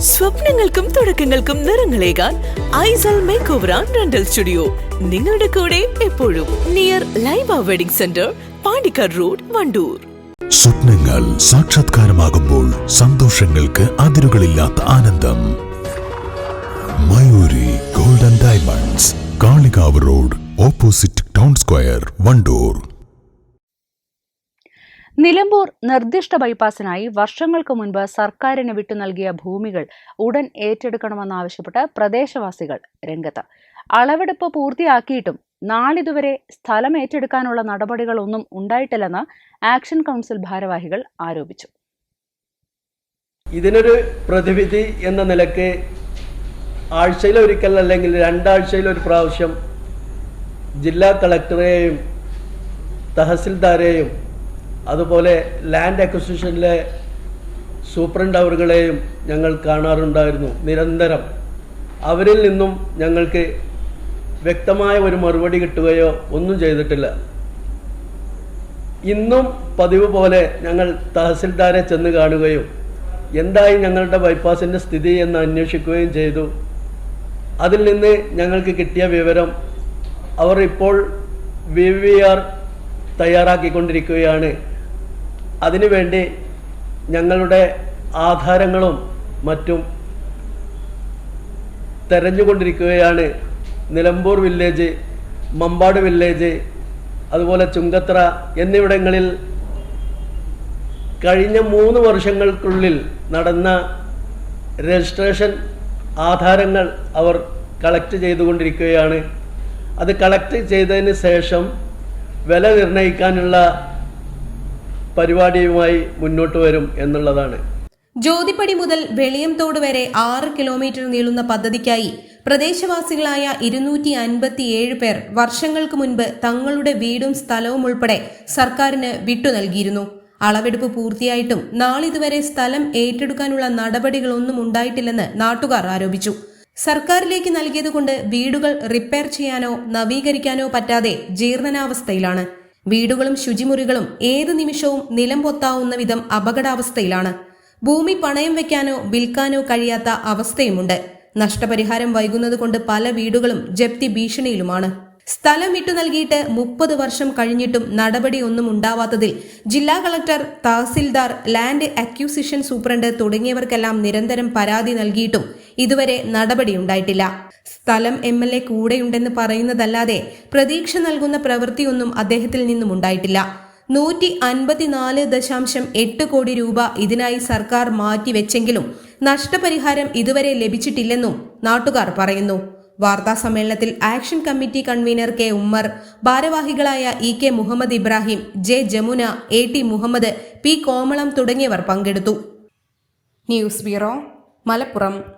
സ്വപ്നങ്ങൾക്കും തുടക്കങ്ങൾക്കും നിറങ്ങളേകാൻ ഐസൽ make over and rental studio. നിങ്ങളുടെ കൂടെ എപ്പോഴും near Laiba wedding centre Pandikkad road Wandoor. സ്വപ്നങ്ങൾ സാക്ഷാത്കാരമാകുമ്പോൾ സന്തോഷങ്ങൾക്ക് അതിരുകളില്ലാത്ത ആനന്ദം. Mayuri golden diamonds Kalikavu road opposite town square Wandoor. Nilambur നിർദ്ദിഷ്ട ബൈപ്പാസിനായി വർഷങ്ങൾക്ക് മുൻപ് സർക്കാരിന് വിട്ടു നൽകിയ ഭൂമികൾ ഉടൻ ഏറ്റെടുക്കണമെന്നാവശ്യപ്പെട്ട് പ്രദേശവാസികൾ രംഗത്ത്. അളവെടുപ്പ് പൂർത്തിയാക്കിയിട്ടും നാളിതുവരെ സ്ഥലം ഏറ്റെടുക്കാനുള്ള നടപടികളൊന്നും ഉണ്ടായിട്ടില്ലെന്ന് ആക്ഷൻ കൗൺസിൽ ഭാരവാഹികൾ ആരോപിച്ചു. ഇതിനൊരു പ്രതിവിധി എന്ന നിലയ്ക്ക് ആഴ്ചയിലൊരിക്കൽ അല്ലെങ്കിൽ രണ്ടാഴ്ചയിലൊരു പ്രാവശ്യം ജില്ലാ കളക്ടറെയും തഹസിൽദാരെയും അതുപോലെ ലാൻഡ് അക്വിസിഷനിലെ സൂപ്രണ്ട് അവറുകളെയും ഞങ്ങൾ കാണാറുണ്ടായിരുന്നു നിരന്തരം. അവരിൽ നിന്നും ഞങ്ങൾക്ക് വ്യക്തമായ ഒരു മറുപടി കിട്ടുകയോ ഒന്നും ചെയ്തിട്ടില്ല. ഇന്നും പതിവ് പോലെ ഞങ്ങൾ തഹസിൽദാരെ ചെന്ന് കാണുകയും എന്തായി ഞങ്ങളുടെ ബൈപ്പാസിന്റെ സ്ഥിതി എന്ന് അന്വേഷിക്കുകയും ചെയ്തു. അതിൽ നിന്ന് ഞങ്ങൾക്ക് കിട്ടിയ വിവരം അവർ ഇപ്പോൾ വി വി ആർ തയ്യാറാക്കിക്കൊണ്ടിരിക്കുകയാണ്. അതിനുവേണ്ടി ഞങ്ങളുടെ ആധാരങ്ങളും മറ്റും തെരഞ്ഞുകൊണ്ടിരിക്കുകയാണ്. നിലമ്പൂർ വില്ലേജ് മമ്പാട് വില്ലേജ് അതുപോലെ ചുങ്കത്ര എന്നിവിടങ്ങളിൽ കഴിഞ്ഞ മൂന്ന് വർഷങ്ങൾക്കുള്ളിൽ നടന്ന രജിസ്ട്രേഷൻ ആധാരങ്ങൾ അവർ കളക്ട് ചെയ്തുകൊണ്ടിരിക്കുകയാണ്. അത് കളക്ട് ചെയ്തതിന് ശേഷം വില നിർണയിക്കാനുള്ള പരിപാടിയുമായി മുന്നോട്ട് വരും എന്നുള്ളതാണ്. ജ്യോതിപ്പടി മുതൽ വെളിയംതോട് വരെ ആറ് കിലോമീറ്റർ നീളുന്ന പദ്ധതിക്കായി പ്രദേശവാസികളായ ഇരുന്നൂറ്റി അൻപത്തിയേഴ് പേർ വർഷങ്ങൾക്ക് മുൻപ് തങ്ങളുടെ വീടും സ്ഥലവും ഉൾപ്പെടെ സർക്കാരിന് വിട്ടു നൽകിയിരുന്നു. അളവെടുപ്പ് പൂർത്തിയായിട്ടും നാളിതുവരെ സ്ഥലം ഏറ്റെടുക്കാനുള്ള നടപടികളൊന്നും ഉണ്ടായിട്ടില്ലെന്ന് നാട്ടുകാർ ആരോപിച്ചു. സർക്കാരിലേക്ക് നൽകിയതുകൊണ്ട് വീടുകൾ റിപ്പയർ ചെയ്യാനോ നവീകരിക്കാനോ പറ്റാതെ ജീർണനാവസ്ഥയിലാണ്. വീടുകളും ശുചിമുറികളും ഏത് നിമിഷവും നിലം പൊത്താവുന്ന വിധം അപകടാവസ്ഥയിലാണ്. ഭൂമി പണയം വെക്കാനോ വിൽക്കാനോ കഴിയാത്ത അവസ്ഥയുമുണ്ട്. നഷ്ടപരിഹാരം വൈകുന്നതുകൊണ്ട് പല വീടുകളും ജപ്തി ഭീഷണിയിലുമാണ്. സ്ഥലം വിട്ടു നൽകിയിട്ട് മുപ്പത് വർഷം കഴിഞ്ഞിട്ടും നടപടിയൊന്നും ഉണ്ടാവാത്തതിൽ ജില്ലാ collector tahsildar land acquisition superintendent തുടങ്ങിയവർക്കെല്ലാം നിരന്തരം പരാതി നൽകിയിട്ടും ഇതുവരെ നടപടിയുണ്ടായിട്ടില്ല. സ്ഥലം എം എൽ എ കൂടെയുണ്ടെന്ന് പറയുന്നതല്ലാതെ പ്രതീക്ഷ നൽകുന്ന പ്രവൃത്തിയൊന്നും അദ്ദേഹത്തിൽ നിന്നും ഉണ്ടായിട്ടില്ല. നൂറ്റി അൻപത്തിനാല് ദശാംശം എട്ട് കോടി രൂപ ഇതിനായി സർക്കാർ മാറ്റിവെച്ചെങ്കിലും നഷ്ടപരിഹാരം ഇതുവരെ ലഭിച്ചിട്ടില്ലെന്നും നാട്ടുകാർ പറയുന്നു. വാർത്താ സമ്മേളനത്തിൽ action committee convener K Ummer ഭാരവാഹികളായ E K Muhammad Ibrahim J Jamuna A T Muhammad P Komalam തുടങ്ങിയവർ പങ്കെടുത്തു. News bureau Malappuram.